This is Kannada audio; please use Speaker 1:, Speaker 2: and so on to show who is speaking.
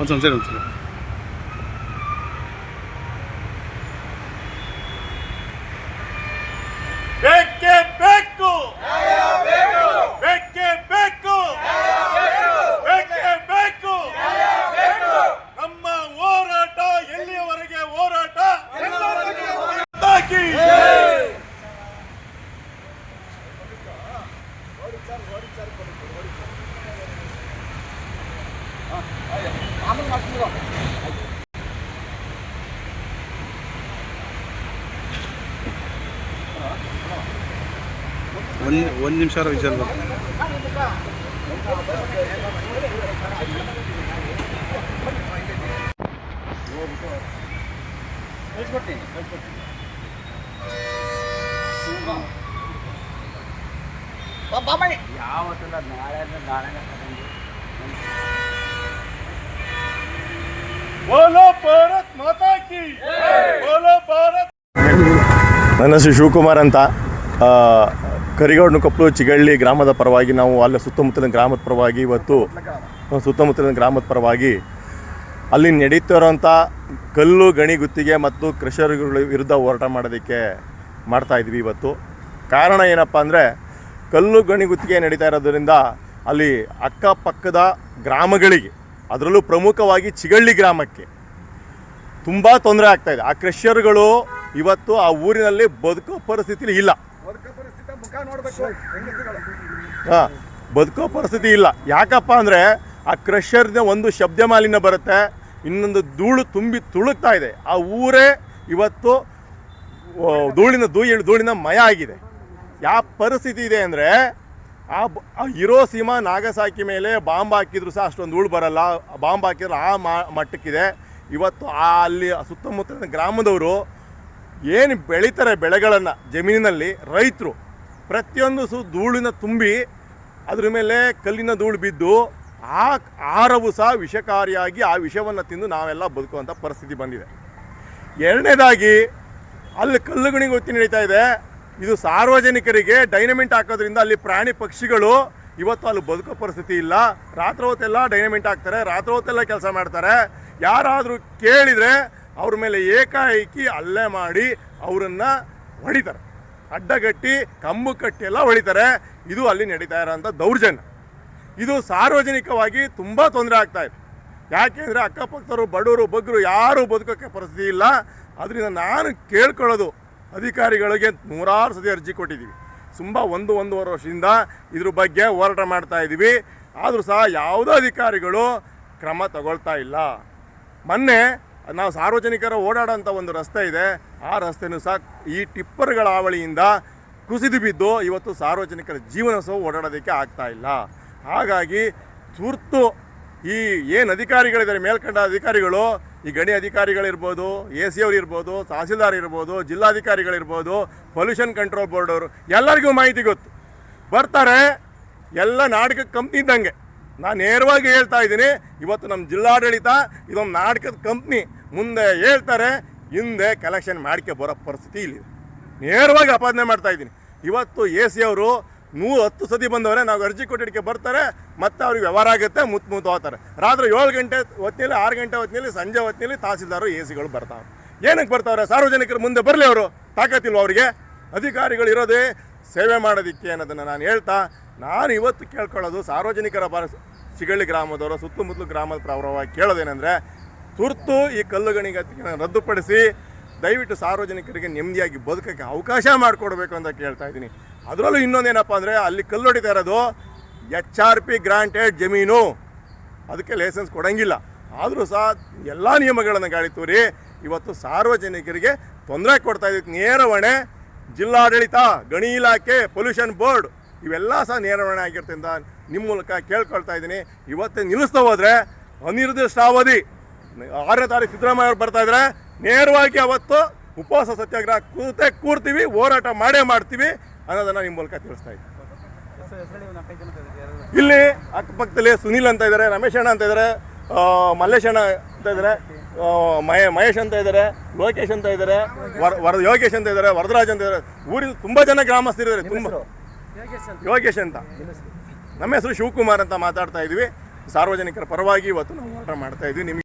Speaker 1: ಒಂದು ಸಂಸೆ ಒಂದು ಒಂದು ನಿಮಿಷ ವಿಚಾರ
Speaker 2: ಬೋಲೋ ಮಾತಾ
Speaker 3: ನನ್ನ ಹೆಸರು ಶಿವಕುಮಾರ್ ಅಂತ. ಕರಿಗೌಡನ ಕೊಪ್ಪಲು ಚಿಗಳ್ಳಿ ಗ್ರಾಮದ ಪರವಾಗಿ ನಾವು ಅಲ್ಲಿ ಸುತ್ತಮುತ್ತಲಿನ ಗ್ರಾಮದ ಪರವಾಗಿ ಇವತ್ತು ಸುತ್ತಮುತ್ತಲಿನ ಗ್ರಾಮದ ಪರವಾಗಿ ಅಲ್ಲಿ ನಡೀತಿರೋಂಥ ಕಲ್ಲು, ಗಣಿ ಗುತ್ತಿಗೆ ಮತ್ತು ಕೃಷಿಕರುಗಳ ವಿರುದ್ಧ ಹೋರಾಟ ಮಾಡೋದಕ್ಕೆ ಮಾಡ್ತಾ ಇದ್ವಿ ಇವತ್ತು. ಕಾರಣ ಏನಪ್ಪ ಅಂದರೆ ಕಲ್ಲು, ಗಣಿ ಗುತ್ತಿಗೆ ನಡೀತಾ ಇರೋದರಿಂದ ಅಲ್ಲಿ ಅಕ್ಕಪಕ್ಕದ ಗ್ರಾಮಗಳಿಗೆ, ಅದರಲ್ಲೂ ಪ್ರಮುಖವಾಗಿ ಚಿಗಳ್ಳಿ ಗ್ರಾಮಕ್ಕೆ ತುಂಬ ತೊಂದರೆ ಆಗ್ತಾಯಿದೆ ಆ ಕ್ರಷರ್ಗಳು ಇವತ್ತು ಆ ಊರಿನಲ್ಲಿ ಬದುಕೋ ಪರಿಸ್ಥಿತಿ ಇಲ್ಲ. ಹಾಂ, ಬದುಕೋ ಪರಿಸ್ಥಿತಿ ಇಲ್ಲ. ಯಾಕಪ್ಪ ಅಂದರೆ ಆ ಕ್ರಷರ್ನ ಒಂದು ಶಬ್ದ ಮಾಲಿನ್ಯ ಬರುತ್ತೆ, ಇನ್ನೊಂದು ಧೂಳು ತುಂಬಿ ತುಳುಕ್ತಾ ಇದೆ. ಆ ಊರೇ ಇವತ್ತು ಧೂಳಿನ ಧೂಳು ಧೂಳಿನ ಮಯ ಆಗಿದೆ. ಯಾವ ಪರಿಸ್ಥಿತಿ ಇದೆ ಅಂದರೆ, ಆ ಇರೋ ಸೀಮಾ ನಾಗಸಾಕಿ ಮೇಲೆ ಬಾಂಬ್ ಹಾಕಿದ್ರು ಸಹ ಅಷ್ಟೊಂದು ಧೂಳು ಬರಲ್ಲ. ಬಾಂಬ್ ಹಾಕಿದ್ರೆ ಆ ಮಟ್ಟಕ್ಕಿದೆ. ಇವತ್ತು ಆ ಅಲ್ಲಿ ಸುತ್ತಮುತ್ತಲಿನ ಗ್ರಾಮದವರು ಏನು ಬೆಳೀತಾರೆ ಬೆಳೆಗಳನ್ನು ಜಮೀನಿನಲ್ಲಿ ರೈತರು ಪ್ರತಿಯೊಂದು ಸು ಧೂಳಿನ ತುಂಬಿ ಅದ್ರ ಮೇಲೆ ಕಲ್ಲಿನ ಧೂಳು ಬಿದ್ದು ಆ ಆಹಾರವು ಸಹ ವಿಷಕಾರಿಯಾಗಿ ಆ ವಿಷವನ್ನು ತಿಂದು ನಾವೆಲ್ಲ ಬದುಕುವಂಥ ಪರಿಸ್ಥಿತಿ ಬಂದಿದೆ. ಎರಡನೇದಾಗಿ ಅಲ್ಲಿ ಕಲ್ಲುಗಣಿಗೆ ಗೊತ್ತಿ ನಡೀತಾ ಇದೆ. ಇದು ಸಾರ್ವಜನಿಕರಿಗೆ ಡೈನಮೆಂಟ್ ಹಾಕೋದ್ರಿಂದ ಅಲ್ಲಿ ಪ್ರಾಣಿ ಪಕ್ಷಿಗಳು ಇವತ್ತು ಅಲ್ಲಿ ಬದುಕೋ ಪರಿಸ್ಥಿತಿ ಇಲ್ಲ. ರಾತ್ರಿ ಹೊತ್ತೆಲ್ಲ ಡೈನಮೆಂಟ್ ಹಾಕ್ತಾರೆ. ರಾತ್ರಿ ಹೊತ್ತೆಲ್ಲ ಕೆಲಸ ಮಾಡ್ತಾರೆ. ಯಾರಾದರೂ ಕೇಳಿದರೆ ಅವ್ರ ಮೇಲೆ ಏಕಾಏಕಿ ಅಲ್ಲೇ ಮಾಡಿ ಅವರನ್ನು ಹೊಡಿತಾರೆ. ಅಡ್ಡಗಟ್ಟಿ ಕಂಬು ಕಟ್ಟಿ ಎಲ್ಲ ಹೊಳಿತಾರೆ. ಇದು ಅಲ್ಲಿ ನಡೀತಾ ಇರೋಂಥ ದೌರ್ಜನ್ಯ. ಇದು ಸಾರ್ವಜನಿಕವಾಗಿ ತುಂಬ ತೊಂದರೆ ಆಗ್ತಾ ಇದೆ. ಯಾಕೆಂದರೆ ಅಕ್ಕಪಕ್ಕದವರು, ಬಡವರು ಬಗ್ಗರು ಯಾರೂ ಬದುಕೋಕ್ಕೆ ಪರಿಸ್ಥಿತಿ ಇಲ್ಲ. ಅದರಿಂದ ನಾನು ಕೇಳ್ಕೊಳ್ಳೋದು ಅಧಿಕಾರಿಗಳಿಗೆ ನೂರಾರು ಸತಿ ಅರ್ಜಿ ಕೊಟ್ಟಿದ್ದೀವಿ. ತುಂಬ ಒಂದು, ಒಂದೂವರೆ ವರ್ಷದಿಂದ ಇದ್ರ ಬಗ್ಗೆ ಹೋರಾಟ ಮಾಡ್ತಾ ಇದ್ದೀವಿ. ಆದರೂ ಸಹ ಯಾವುದೇ ಅಧಿಕಾರಿಗಳು ಕ್ರಮ ತಗೊಳ್ತಾ ಇಲ್ಲ. ಮೊನ್ನೆ ನಾವು ಸಾರ್ವಜನಿಕರ ಓಡಾಡೋಂಥ ಒಂದು ರಸ್ತೆ ಇದೆ. ಆ ರಸ್ತೆನೂ ಸಹ ಈ ಟಿಪ್ಪರ್ಗಳ ಹಾವಳಿಯಿಂದ ಕುಸಿದು ಬಿದ್ದು ಇವತ್ತು ಸಾರ್ವಜನಿಕರ ಜೀವನ ಸಹ ಓಡಾಡೋದಕ್ಕೆ ಆಗ್ತಾ ಇಲ್ಲ. ಹಾಗಾಗಿ ತುರ್ತು ಈ ಏನು ಅಧಿಕಾರಿಗಳಿದ್ದಾರೆ, ಮೇಲ್ಕಂಡ ಅಧಿಕಾರಿಗಳು, ಈ ಗಣಿ ಅಧಿಕಾರಿಗಳಿರ್ಬೋದು, ಎ ಸಿ ಅವ್ರು ಇರ್ಬೋದು, ತಹಸೀಲ್ದಾರ್ ಇರ್ಬೋದು, ಜಿಲ್ಲಾಧಿಕಾರಿಗಳಿರ್ಬೋದು, ಪೊಲ್ಯೂಷನ್ ಕಂಟ್ರೋಲ್ ಬೋರ್ಡ್ ಅವರು ಎಲ್ಲರಿಗೂ ಮಾಹಿತಿ ಗೊತ್ತು. ಬರ್ತಾರೆ, ಎಲ್ಲ ನಾಟಕ ಕಂಪ್ನಿ ಇದ್ದಂಗೆ. ನಾನು ನೇರವಾಗಿ ಹೇಳ್ತಾ ಇದ್ದೀನಿ, ಇವತ್ತು ನಮ್ಮ ಜಿಲ್ಲಾಡಳಿತ ಇದೊಂದು ನಾಟಕದ ಕಂಪ್ನಿ ಮುಂದೆ ಹೇಳ್ತಾರೆ, ಹಿಂದೆ ಕಲೆಕ್ಷನ್ ಮಾಡ್ಕೆ ಬರೋ ಪರಿಸ್ಥಿತಿ ಇಲ್ಲಿ. ನೇರವಾಗಿ ಅಪಾದನೆ ಮಾಡ್ತಾ ಇದ್ದೀನಿ. ಇವತ್ತು ಎ ಸಿ ಅವರು ನೂರು ಹತ್ತು ಸತಿ ಬಂದವರೆ, ನಾವು ಅರ್ಜಿ ಕೊಟ್ಟಿದ್ದಕ್ಕೆ ಬರ್ತಾರೆ, ಮತ್ತೆ ಅವ್ರಿಗೆ ವ್ಯವಹಾರ ಆಗುತ್ತೆ ಮುತ್ತು ಮುತ್ತು ಹೋಗ್ತಾರೆ. ರಾತ್ರಿ ಏಳು ಗಂಟೆ ಹೊತ್ತಿನಲ್ಲಿ ಆರು ಗಂಟೆ ಹೊತ್ತಿನಲ್ಲಿ ಸಂಜೆ ಹೊತ್ತಿನಲ್ಲಿ ತಹಸೀಲ್ದಾರು ಎ ಸಿಗಳು ಬರ್ತಾವೆ ಏನಕ್ಕೆ ಬರ್ತಾವ್ರೆ? ಸಾರ್ವಜನಿಕರು ಮುಂದೆ ಬರಲಿ ಅವರು ತಾಕತ್ತಿಲ್ವ ಅವರಿಗೆ? ಅಧಿಕಾರಿಗಳು ಇರೋದೇ ಸೇವೆ ಮಾಡೋದಿಕ್ಕೆ ಅನ್ನೋದನ್ನು ನಾನು ಹೇಳ್ತಾ, ನಾನು ಇವತ್ತು ಕೇಳ್ಕೊಳ್ಳೋದು ಸಾರ್ವಜನಿಕರ ಬರ ಚಿಗಳ್ಳಿ ಗ್ರಾಮದವರು, ಸುತ್ತಮುತ್ತಲು ಗ್ರಾಮದ ಪ್ರಭಾವವಾಗಿ ಕೇಳೋದೇನೆಂದರೆ, ತುರ್ತು ಈ ಕಲ್ಲುಗಣಿಗತಿಗೆ ರದ್ದುಪಡಿಸಿ, ದಯವಿಟ್ಟು ಸಾರ್ವಜನಿಕರಿಗೆ ನೆಮ್ಮದಿಯಾಗಿ ಬದುಕೋಕ್ಕೆ ಅವಕಾಶ ಮಾಡಿಕೊಡ್ಬೇಕು ಅಂತ ಕೇಳ್ತಾ ಇದ್ದೀನಿ. ಅದರಲ್ಲೂ ಇನ್ನೊಂದೇನಪ್ಪ ಅಂದರೆ, ಅಲ್ಲಿ ಕಲ್ಲು ಹೊಡಿತಾ ಇರೋದು ಎಚ್ ಆರ್ ಪಿ ಗ್ರಾಂಟೆಡ್ ಜಮೀನು. ಅದಕ್ಕೆ ಲೈಸೆನ್ಸ್ ಕೊಡೋಂಗಿಲ್ಲ. ಆದರೂ ಸಹ ಎಲ್ಲ ನಿಯಮಗಳನ್ನು ಗಾಳಿ ತೂರಿ, ಇವತ್ತು ಸಾರ್ವಜನಿಕರಿಗೆ ತೊಂದರೆ ಕೊಡ್ತಾ ಇದಕ್ಕೆ ನೇರ ಹೊಣೆ ಜಿಲ್ಲಾಡಳಿತ, ಗಣಿ ಇಲಾಖೆ, ಪೊಲ್ಯೂಷನ್ ಬೋರ್ಡ್ ಇವೆಲ್ಲ ಸಹ ನೇರವಣೆ ಆಗಿರ್ತಿಂದ ನಿಮ್ಮ ಮೂಲಕ ಕೇಳ್ಕೊಳ್ತಾ ಇದ್ದೀನಿ. ಇವತ್ತೇ ನಿಲ್ಲಿಸ್ತಾ ಹೋದರೆ ಅನಿರ್ದಿಷ್ಟಾವಧಿ. ಆರನೇ ತಾರೀಕು ಸಿದ್ದರಾಮಯ್ಯ ಅವ್ರು ಬರ್ತಾ ಇದ್ರೆ ನೇರವಾಗಿ ಅವತ್ತು ಉಪವಾಸ ಸತ್ಯಾಗ್ರಹ ಕೂತೆ ಕೂರ್ತೀವಿ, ಹೋರಾಟ ಮಾಡೇ ಮಾಡ್ತೀವಿ ಅನ್ನೋದನ್ನು ನಿಮ್ಮ ಮೂಲಕ ತಿಳಿಸ್ತಾ ಇದ್ದೀನಿ. ಇಲ್ಲಿ ಅಕ್ಕಪಕ್ಕದಲ್ಲಿ ಸುನಿಲ್ ಅಂತ ಇದ್ದಾರೆ, ರಮೇಶ್ ಅಣ್ಣ ಅಂತ ಇದ್ದಾರೆ ಮಲ್ಲೇಶಣ್ಣ ಅಂತ ಇದ್ದಾರೆ. ಮಹೇ ಮಹೇಶ್ ಅಂತ ಇದ್ದಾರೆ ಲೋಕೇಶ್ ಅಂತ ಇದ್ದಾರೆ ವರ ವರ ಯೋಗೇಶ್ ಅಂತ ಇದ್ದಾರೆ ವರದರಾಜ್ ಅಂತ ಇದ್ದಾರೆ ಊರಿನ ತುಂಬ ಜನ ಗ್ರಾಮಸ್ಥರಿದ್ದಾರೆ ತುಂಬ. ಯೋಗೇಶ್ ಅಂತ. ನಮ್ಮ ಹೆಸರು? ಶಿವಕುಮಾರ್ ಅಂತ ಮಾತಾಡ್ತಾ ಇದ್ವಿ. ಸಾರ್ವಜನಿಕರ ಪರವಾಗಿ ಇವತ್ತು ನಾವು ಹೋರಾಟ ಮಾಡ್ತಾ ಇದ್ವಿ. ನಿಮಗೆ